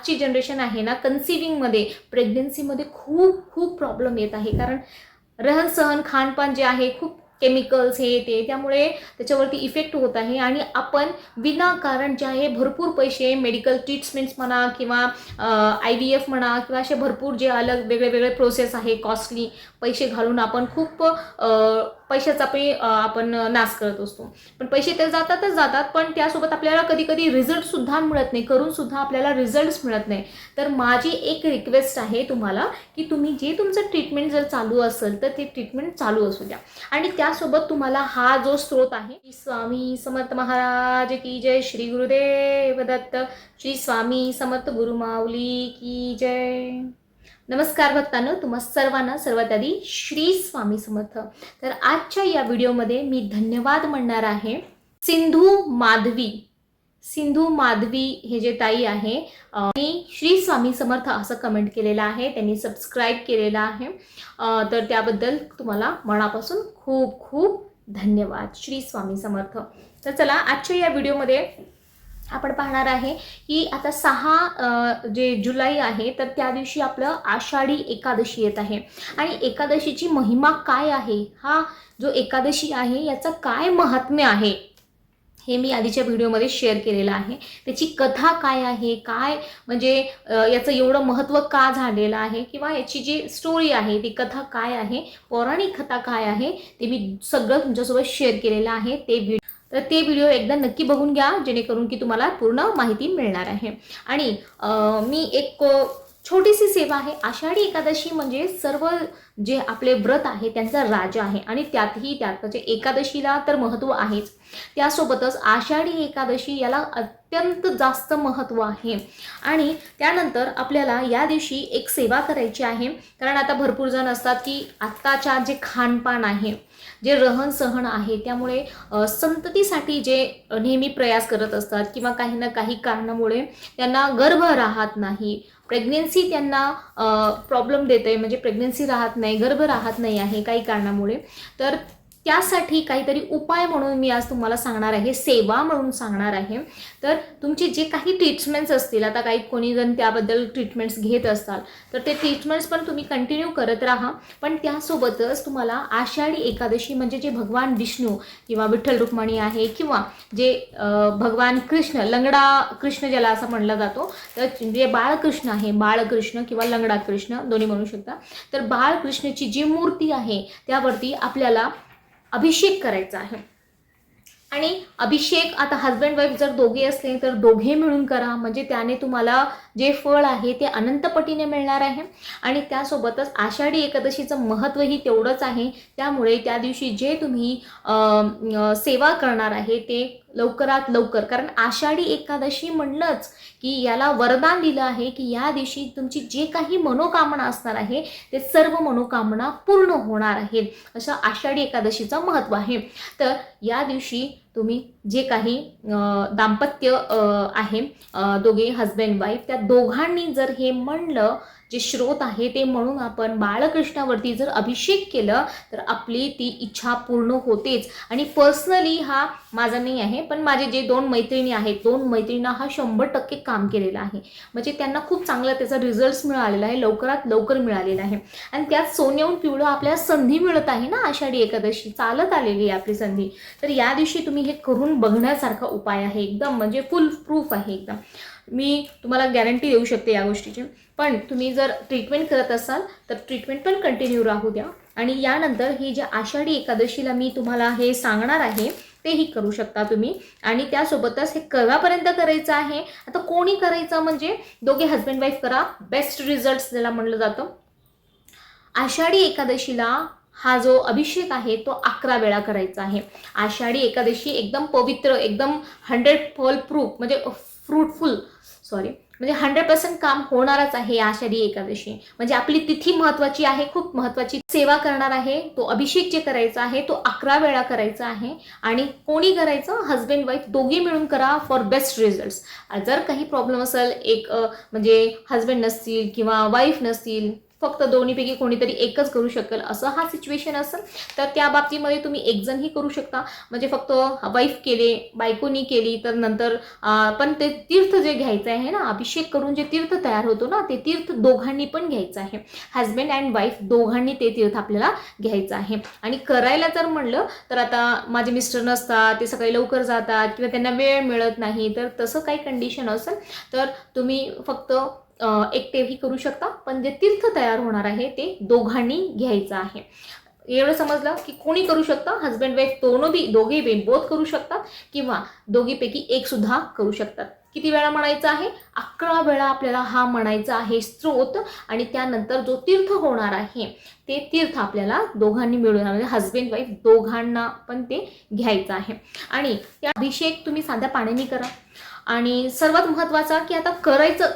आजची जनरेशन आहे ना कन्सिविंगमध्ये प्रेग्नेन्सीमध्ये खूप खूप प्रॉब्लेम येत आहे. कारण रहनसहन खानपान जे आहे खूप केमिकल्स हे ते त्यामुळे त्याच्यावरती इफेक्ट होत आहे. आणि आपण विनाकारण जे आहे भरपूर पैसे मेडिकल ट्रीटमेंट्स म्हणा किंवा आय व्ही एफ म्हणा किंवा असे भरपूर जे अलग वेगळे वेगळे प्रोसेस आहे कॉस्टली पैसे घालून आपण खूप पैशाचा पण आपण नाश करत असतो. पण पैसे तर जातातच जातात पण त्यासोबत आपल्याला कधी कधी रिझल्टसुद्धा मिळत नाही. करूनसुद्धा आपल्याला रिझल्ट्स मिळत नाही. तर माझी एक रिक्वेस्ट आहे तुम्हाला की तुम्ही जे तुमचं ट्रीटमेंट जर चालू असेल तर ते ट्रीटमेंट चालू असू द्या. आणि त्यासोबत तुम्हाला हा जो स्रोत आहे स्वामी समर्थ महाराज की जय श्री गुरुदेव दत्त. श्री स्वामी समर्थ गुरुमाऊली की जय. नमस्कार भक्तांनो तुम्हा सर्वांना सर्वात आधी श्री स्वामी समर्थ. तर आजच्या या व्हिडिओमध्ये मी धन्यवाद म्हणणार आहे. सिंधू माधवी. सिंधू माधवी हे जे ताई आहे मी श्री स्वामी समर्थ असं कमेंट केलेलं आहे त्यांनी सबस्क्राईब केलेलं आहे. तर त्याबद्दल तुम्हाला मनापासून खूप खूप धन्यवाद. श्री स्वामी समर्थ. तर चला आजच्या या व्हिडिओमध्ये आपण पाहणार आहे की आता सहा जे जुलै आहे तर त्या दिवशी आपलं आषाढी एकादशी येत आहे. आणि एकादशीची महिमा काय आहे? हा जो एकादशी आहे याचं काय महात्म्य आहे? हे मी आधीच्या व्हिडिओमध्ये शेअर केलेलं आहे. त्याची कथा काय आहे? काय म्हणजे याचं एवढं महत्त्व का झालेलं आहे? किंवा याची जी स्टोरी आहे ती कथा काय आहे? पौराणिक कथा काय आहे? ते मी सगळं तुमच्यासोबत शेअर केलेलं आहे. ते व्हिडिओ तर ते व्हिडिओ एकदा नक्की बघून घ्या जेणेकरून की तुम्हाला पूर्ण माहिती मिळणार आहे. आणि मी एक छोटीशी सेवा आहे. आषाढी एकादशी म्हणजे सर्व जे आपले व्रत आहे त्यांचा राजा आहे. आणि त्यातही त्यात म्हणजे एकादशीला तर महत्त्व आहेच. त्यासोबतच आषाढी एकादशी याला अत्यंत जास्त महत्त्व आहे. आणि त्यानंतर आपल्याला या दिवशी एक सेवा करायची आहे. कारण आता भरपूर जण असतात की आत्ताच्या जे खानपान आहे जे रहन सहन आहे त्यामुळे संततीसाठी जे नेहमी प्रयास करत असतात किंवा काही ना काही कारणामुळे त्यांना गर्भ राहत नाही. प्रेग्नेन्सी त्यांना प्रॉब्लेम देते म्हणजे प्रेग्नेन्सी राहत नाही गर्भ राहत नाही आहे काही कारणामुळे. तर त्यासाठी काहीतरी उपाय म्हणून मी आज तुम्हाला सांगणार आहे सेवा म्हणून सांगणार आहे. तर तुमचे जे काही ट्रीटमेंट्स असतील आता काही कोणी जण त्याबद्दल ट्रीटमेंट्स घेत असतात तर ते ट्रीटमेंट्स पण तुम्ही कंटिन्यू करत राहा. पण त्यासोबतच तुम्हाला आषाढी एकादशी म्हणजे जे भगवान विष्णू किंवा विठ्ठल रुक्माणी आहे किंवा जे भगवान कृष्ण लंगडा कृष्ण ज्याला असं म्हणला जातो तर जे बाळकृष्ण आहे बाळकृष्ण किंवा लंगडा कृष्ण दोन्ही म्हणू शकता. तर बाळकृष्णची जी मूर्ती आहे त्यावरती आपल्याला अभिषेक करायचा आहे. आणि अभिषेक आता हजबंड वाईफ जर दोघे असले तर दोघे मिळून करा. म्हणजे त्याने तुम्हाला जे फळ आहे ते अनंतपटीने मिळणार आहे. आणि त्यासोबतच आषाढी एकादशीचं महत्त्वही तेवढंच आहे. त्यामुळे त्या दिवशी जे तुम्ही सेवा करणार आहे ते लवकरात लवकर. कारण आषाढी एकादशी म्हणलंच की याला वरदान दिलं आहे की या दिवशी तुमची जे काही मनोकामना असणार आहे ते सर्व मनोकामना पूर्ण होणार आहेत. असं आषाढी एकादशीचं महत्त्व आहे. तर या दिवशी तुम्ही जे काही दाम्पत्य आहे दोघे हजबंड वाईफ त्या दोघांनी जर हे म्हणलं जे स्रोत आहे ते म्हणून आपण बाळकृष्णावरती जर अभिषेक केलं तर आपली ती इच्छा पूर्ण होतेच. आणि पर्सनली हा माझा नाही आहे पण माझे जे दोन मैत्रिणी आहेत दोन मैत्रिणींना हा शंभर टक्के काम केलेला आहे. म्हणजे त्यांना खूप चांगला त्याचा रिझल्ट मिळालेला आहे लवकरात लवकर मिळालेला आहे. आणि त्यात सोन्याहून पिवळं आपल्याला संधी मिळत आहे ना आषाढी एकादशी चालत आलेली आहे आपली संधी. तर या दिवशी तुम्ही हे करून बघण्यासारखा उपाय आहे एकदम म्हणजे फुल प्रूफ आहे एकदम. मी तुम्हाला गॅरंटी देऊ शकते या गोष्टीची. पण तुम्ही जर ट्रीटमेंट करत असाल तर ट्रीटमेंट पण कंटिन्यू राहू द्या. आणि यानंतर ही जे आषाढी एकादशीला मी तुम्हाला हे सांगणार आहे तेही करू शकता तुम्ही. आणि त्यासोबतच हे केव्हापर्यंत करायचं आहे. आता कोणी करायचं म्हणजे दोघे हजबंड वाईफ करा बेस्ट रिझल्ट्स ज्याला म्हणलं जातं. आषाढी एकादशीला हा जो अभिषेक आहे तो अकरा वेळा करायचा आहे. आषाढी एकादशी एकदम पवित्र एकदम हंड्रेड फॉल प्रूफ म्हणजे फ्रूटफुल सॉरी म्हणजे हंड्रेड पर्सेंट काम होणारच आहे या आषाढी एकादशी. म्हणजे आपली तिथी महत्वाची आहे खूप महत्वाची. सेवा करणार आहे तो अभिषेक जे करायचा आहे तो अकरा वेळा करायचा आहे. आणि कोणी करायचं? हस्बंड वाईफ दोघी मिळून करा फॉर बेस्ट रिझल्ट्स जर काही प्रॉब्लेम असेल एक म्हणजे हजबंड नसतील किंवा वाईफ नसतील फक्त दोन्हीपैकी कोणीतरी एकच करू शकेल असं हा सिच्युएशन असेल तर त्या बाबतीमध्ये तुम्ही एकजणही करू शकता. म्हणजे फक्त वाईफ केले बायकोनी केली तर नंतर पण ते तीर्थ जे घ्यायचं आहे ना अभिषेक करून जे तीर्थ तयार होतो ना ते तीर्थ दोघांनी पण घ्यायचं आहे. हजबंड अँड वाईफ दोघांनी ते तीर्थ आपल्याला घ्यायचं आहे. आणि करायला जर म्हणलं तर आता माझे मिस्टर नसतात ते सकाळी लवकर जातात किंवा त्यांना वेळ मिळत नाही तर तसं काही कंडिशन असेल तर तुम्ही फक्त एकटेही करू शकता पण जे तीर्थ तयार होणार आहे ते दोघांनी घ्यायचं आहे. एवढं समजलं की कोणी करू शकतं? हजबंड वाईफ दोनबी बी दोघे बी बोध करू शकतात किंवा दोघीपैकी एक सुद्धा करू शकतात. किती वेळा म्हणायचं आहे? अकरा वेळा आपल्याला हा म्हणायचा आहे स्त्रोत आणि त्यानंतर जो तीर्थ होणार आहे ते तीर्थ आपल्याला दोघांनी मिळून म्हणजे हजबंड वाईफ दोघांना पण ते घ्यायचं आहे. आणि त्या अभिषेक तुम्ही साध्या पाण्याने करा. आणि सर्वात महत्त्वाचा की आता करायचं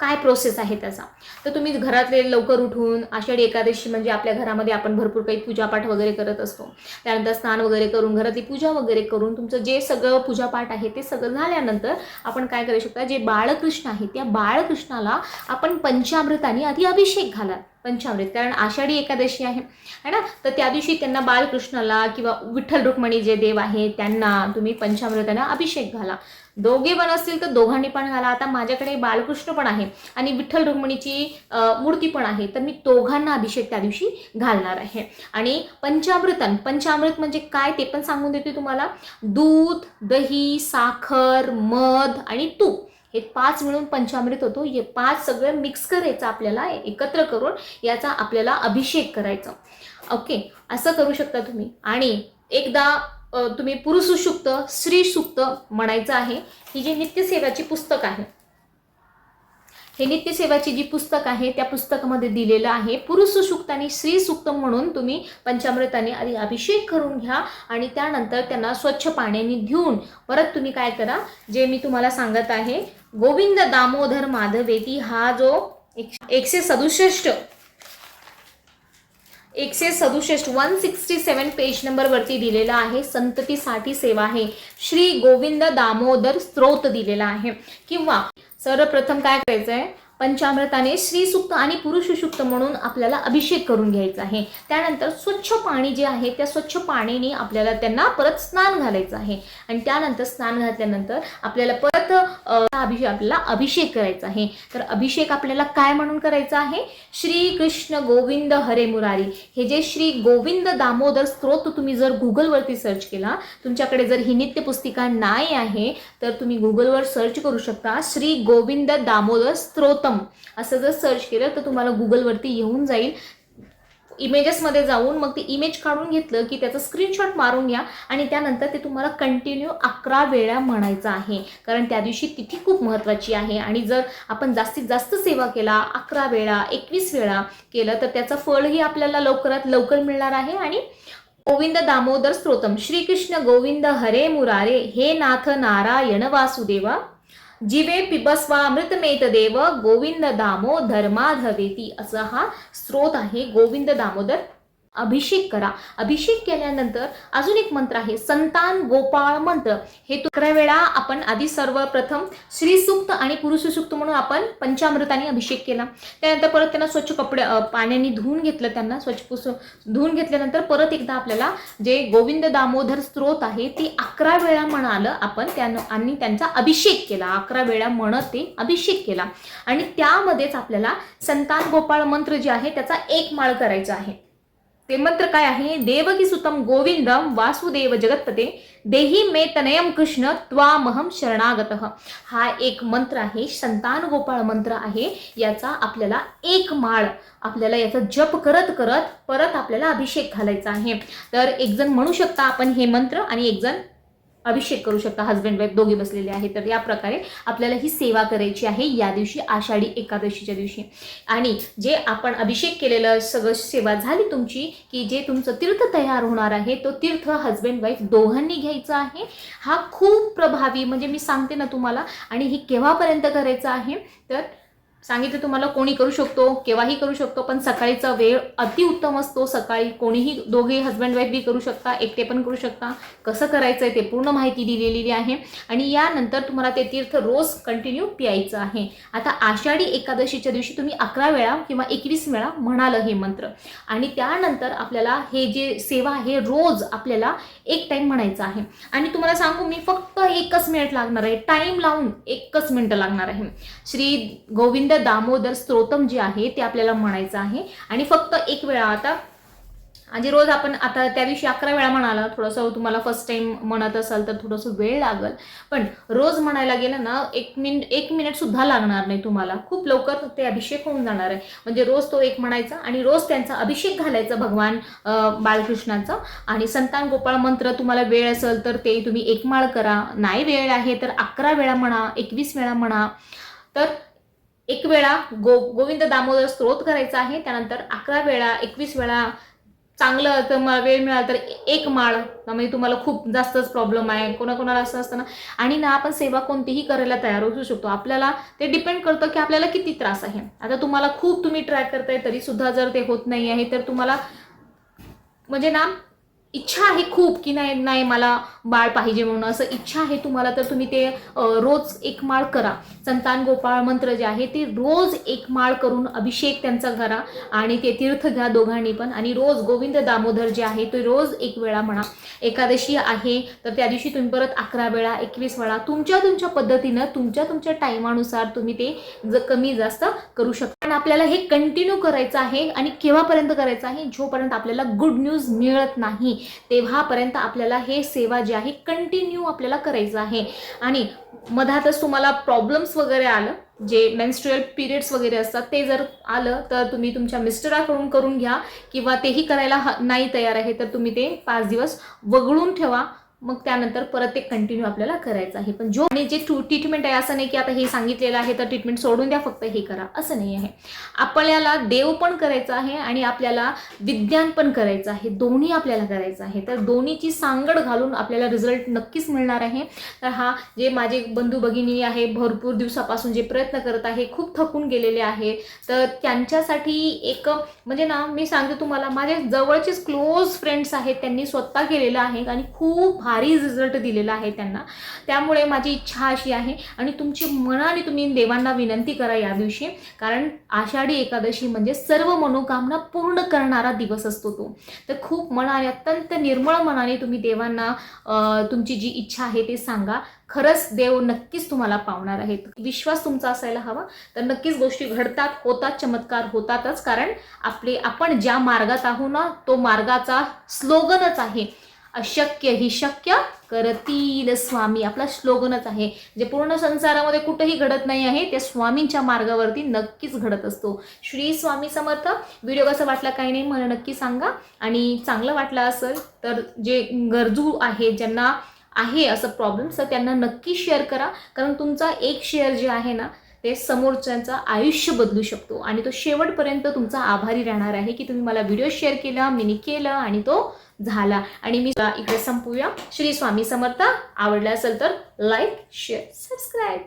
काय प्रोसेस आहे त्याचा? तर तुम्ही घरातले लवकर उठून आषाढी एकादशी म्हणजे आपल्या घरामध्ये आपण भरपूर काही पूजापाठ वगैरे करत असतो. त्यानंतर स्नान वगैरे करून घरातली पूजा वगैरे करून तुमचं जे सगळं पूजापाठ आहे ते सगळं झाल्यानंतर आपण काय करू शकता? जे बाळकृष्ण आहे त्या बाळकृष्णाला आपण पंचामृताने आधी अभिषेक घाला पंचामृत. कारण आषाढी एकादशी आहे. है ना? तर त्या दिवशी त्यांना बालकृष्णाला किंवा विठ्ठल रुक्मणी जे देव आहे त्यांना तुम्ही पंचामृतांना अभिषेक घाला. दोघे पण असतील तर दोघांनी पण घाला. आता माझ्याकडे बालकृष्ण पण आहे आणि विठ्ठल रुक्मिणीची मूर्ती पण आहे तर मी दोघांना अभिषेक त्या दिवशी घालणार आहे. आणि पंचामृतन पंचामृत म्हणजे काय ते पण सांगून देते तुम्हाला. दूध दही साखर मध आणि तूप. हे पाच मिळून पंचामृत होतो. हे पाच सगळं मिक्स करायचं आपल्याला एकत्र करून याचा आपल्याला अभिषेक करायचा. ओके असं करू शकता तुम्ही. आणि एकदा तुम्ही पुरुष सुक्त स्त्री सुक्त म्हणायचं आहे ही जी नित्यसेवाची पुस्तक आहे हे नित्यसेवाची जी पुस्तक आहे त्या पुस्तकामध्ये दिलेलं आहे पुरुष सुक्त आणि स्त्री सुक्त म्हणून तुम्ही पंचामृताने आधी अभिषेक करून घ्या आणि त्यानंतर त्यांना स्वच्छ पाण्याने धुवून परत तुम्ही काय करा जे मी तुम्हाला सांगत आहे गोविंद दामोदर माधवेती हा जो एक- एकशे सदुसष्ट एकशे सदुसष्ट वन सिक्स्टी सेवन पेज नंबरवरती दिलेला आहे. संततीसाठी सेवा आहे. श्री गोविंद दामोदर स्त्रोत दिलेला आहे. किंवा सर्वप्रथम काय करायचं आहे पंचामृताने श्रीसुक्त आणि पुरुष सुक्त म्हणून आपल्याला अभिषेक करून घ्यायचा आहे. त्यानंतर स्वच्छ पाणी जे आहे त्या स्वच्छ पाणीने आपल्याला त्यांना परत स्नान घालायचं आहे. आणि त्यानंतर स्नान घातल्यानंतर आपल्याला परत अभिषेक आपल्याला अभिषेक करायचा आहे. तर अभिषेक आपल्याला काय म्हणून करायचा आहे? श्री कृष्ण गोविंद हरे मुरारी. हे जे श्री गोविंद दामोदर स्त्रोत तुम्ही जर गुगलवरती सर्च केला तुमच्याकडे जर ही नित्य पुस्तिका नाही आहे तर तुम्ही गुगलवर सर्च करू शकता श्री गोविंद दामोदर स्त्रोत स्त्रोतम असं जर सर्च केलं तर तुम्हाला गुगलवरती येऊन जाईल. इमेजेसमध्ये जाऊन मग ते इमेज काढून घेतलं की त्याचं स्क्रीनशॉट मारून घ्या आणि त्यानंतर ते तुम्हाला कंटिन्यू अकरा वेळा म्हणायचं आहे. कारण त्या दिवशी तिथी खूप महत्त्वाची आहे आणि जर आपण जास्तीत जास्त सेवा केला अकरा वेळा एकवीस वेळा केलं तर त्याचं फळही आपल्याला लवकरात लवकर मिळणार आहे आणि गोविंद दामोदर स्त्रोतम श्रीकृष्ण गोविंद हरे मुरारे. हे नाथ नारायण वासुदेवा. जिवे पिबस्वा अमृतमेत देव गोविंद दामो धर्माधवेती असा हा स्रोत आहे गोविंद दामोदर अभिषेक करा. अभिषेक केल्यानंतर अजून एक मंत्र आहे संतान गोपाळ मंत्र. हे तो अकरा वेळा आपण आधी सर्वप्रथम श्रीसुक्त आणि पुरुषसुक्त म्हणून आपण पंचामृताने अभिषेक केला. त्यानंतर परत त्यांना स्वच्छ कपडे पाण्याने धुवून घेतलं त्यांना स्वच्छ पुस धुवून घेतल्यानंतर परत एकदा आपल्याला जे गोविंद दामोदर स्त्रोत आहे ते अकरा वेळा म्हणालं आपण त्यानं आणि त्यांचा अभिषेक केला. अकरा वेळा म्हणत ते अभिषेक केला. आणि त्यामध्येच आपल्याला संतान गोपाळ मंत्र जे आहे त्याचा एक माळ करायचा आहे. ते मंत्र काय आहे? देवकी सुतम गोविंदम वासुदेव जगतपते देही मे तनयम कृष्ण त्वामहम शरणागत. हा एक मंत्र आहे संतान गोपाळ मंत्र आहे. याचा आपल्याला एक माळ आपल्याला याचा जप करत करत परत आपल्याला अभिषेक घालायचा आहे. तर एक जण म्हणू शकता आपण हे मंत्र आणि एक जण अभिषेक करू शकता हजबंड वाईफ दोघे बसलेले आहेत. तर या प्रकारे आपल्याला ही सेवा करायची आहे या दिवशी आषाढी एकादशीच्या दिवशी. आणि जे आपण अभिषेक केलेलं सगळं सेवा झाली तुमची की जे तुमचं तीर्थ तयार होणार आहे तो तीर्थ हजबंड वाईफ दोघांनी घ्यायचा आहे. हा खूप प्रभावी म्हणजे मी सांगते ना तुम्हाला आणि हे केव्हापर्यंत करायचं आहे? तर सांगितलं तुम्हाला कोणी करू शकतो केव्हाही करू शकतो पण सकाळीचा वेळ अतिउत्तम असतो. सकाळी कोणीही दोघे हस्बंड वाईफ बी करू शकता एकटे पण करू शकता. कसं करायचं आहे ते पूर्ण माहिती दिलेली आहे. आणि यानंतर तुम्हाला ते तीर्थ रोज कंटिन्यू प्यायचं आहे. आता आषाढी एकादशीच्या दिवशी तुम्ही अकरा वेळा किंवा एकवीस वेळा म्हणालं हे मंत्र. आणि त्यानंतर आपल्याला हे जे सेवा आहे रोज आपल्याला एक टाईम म्हणायचं आहे. आणि तुम्हाला सांगू मी फक्त एकच मिनिट लागणार आहे. टाईम लावून एकच मिनिट लागणार आहे. श्री गोविंद दामोदर स्तोत्रम जे आहे ते आपल्याला म्हणायचं आहे. आणि फक्त एक वेळा आता म्हणजे रोज आपण आता त्या दिवशी अकरा वेळा म्हणाला थोडंसं तुम्हाला फर्स्ट टाइम म्हणत असाल तर थोडंसं वेळ लागल. पण रोज म्हणायला गेलं ना एक मिनिट एक मिनिट सुद्धा लागणार नाही तुम्हाला. खूप लवकर ते अभिषेक होऊन जाणार आहे. म्हणजे रोज तो एक म्हणायचा आणि रोज त्यांचा अभिषेक घालायचा भगवान बालकृष्णाचा आणि संतान गोपाळ मंत्र तुम्हाला वेळ असेल तर ते तुम्ही एक माळ करा. नाही वेळ आहे तर अकरा वेळा म्हणा एकवीस वेळा म्हणा. तर एक वेळा गो गोविंद दामोदर स्त्रोत करायचा आहे त्यानंतर अकरा वेळा एकवीस वेळा चांगलं तर वेळ मिळाला तर एक माळ. म्हणजे तुम्हाला खूप जास्तच प्रॉब्लेम आहे. कोणाकोणाला असं असतं ना. आणि ना आपण सेवा कोणतीही करायला तयार होऊ शकतो. आपल्याला ते डिपेंड करतं की आपल्याला किती त्रास आहे. आता तुम्हाला खूप तुम्ही ट्राय करताय तरी सुद्धा जर ते होत नाही आहे तर तुम्हाला म्हणजे ना इच्छा आहे खूप की नाही नाही मला बाळ पाहिजे म्हणून. असं इच्छा आहे तुम्हाला तर तुम्ही ते रोज एक माळ करा. संतान गोपाळ मंत्र जे आहे ते रोज एक माळ करून अभिषेक त्यांचा करा आणि ते तीर्थ घ्या दोघांनी पण. आणि रोज गोविंद दामोदर जे आहे ते रोज एक वेळा म्हणा. एकादशी आहे तर त्या दिवशी तुम्ही परत अकरा वेळा एकवीस वेळा तुमच्या तुमच्या पद्धतीनं तुमच्या तुमच्या टायमानुसार तुम्ही ते ज कमी जास्त करू शकता. पण आपल्याला हे कंटिन्यू करायचं आहे आणि केव्हापर्यंत करायचं आहे? जोपर्यंत आपल्याला गुड न्यूज मिळत नाही तेव्हापर्यंत आपल्याला हे सेवा जी आहे कंटिन्यू आपल्याला करायचं आहे. आणि मधातच तुम्हाला प्रॉब्लेम्स वगैरे आलं जे मेन्स्ट्रुअल पिरियड्स वगैरे असतात ते जर आलं तर तुम्ही तुमच्या मिस्टराकडून करून घ्या किंवा तेही करायला ह- नाही तयार आहे तर तुम्ही ते पाच दिवस वगळून ठेवा. मग त्यानंतर परत ते कंटिन्यू आपल्याला करायचं आहे. पण जो आणि जे ट्रीटमेंट आहे असं नाही की आता हे सांगितलेलं आहे तर ट्रीटमेंट सोडून द्या फक्त हे करा. असं नाही आहे. आपल्याला देव पण करायचं आहे आणि आपल्याला विज्ञान पण करायचं आहे. दोन्ही आपल्याला करायचं आहे. तर दोन्हीची सांगड घालून आपल्याला रिझल्ट नक्कीच मिळणार आहे. तर हा जे माझे बंधू भगिनी आहे भरपूर दिवसापासून जे प्रयत्न करत आहे खूप थकून गेलेले आहे. तर त्यांच्यासाठी एक म्हणजे ना मी सांगते तुम्हाला माझे जवळचेच क्लोज फ्रेंड्स आहेत त्यांनी स्वतः केलेलं आहे. आणि खूप भारी रिझल्ट दिलेला आहे त्यांना. त्यामुळे माझी इच्छा अशी आहे आणि तुमची मनाने तुम्ही देवांना विनंती करा या दिवशी. कारण आषाढी एकादशी म्हणजे सर्व मनोकामना पूर्ण करणारा दिवस असतो तो. तर खूप मनाने अत्यंत निर्मळ मनाने तुम्ही देवांना तुमची जी इच्छा आहे ते सांगा. खरंच देव नक्कीच तुम्हाला पावणार आहेत. विश्वास तुमचा असायला हवा. तर नक्कीच गोष्टी घडतात होतात चमत्कार होतातच. कारण आपले आपण ज्या मार्गात आहो ना तो मार्गाचा स्लोगनच आहे. अशक्य ही शक्य करतील. स्वामी आपला स्लोगनच आहे. जे पूर्ण संसारामध्ये कुठेही घडत नाही आहे ते स्वामींच्या मार्गावरती नक्कीच घडत असतो. श्री स्वामी समर्थ व्हिडिओ कसा वाटला काही नाही मला नक्की सांगा. आणि चांगलं वाटलं असेल तर जे गरजू आहे ज्यांना आहे असं प्रॉब्लेम तर त्यांना नक्की शेअर करा. कारण तुमचा एक शेअर जे आहे ना ते समोरच्यांचं आयुष्य बदलू शकतो. आणि तो शेवटपर्यंत तुमचा आभारी राहणार आहे की तुम्ही मला व्हिडिओ शेअर केला मीनी केलं आणि तो झाला. आणि मी इकडे संपूया. श्री स्वामी समर्थ. आवडला असेल तर लाईक शेअर सबस्क्राईब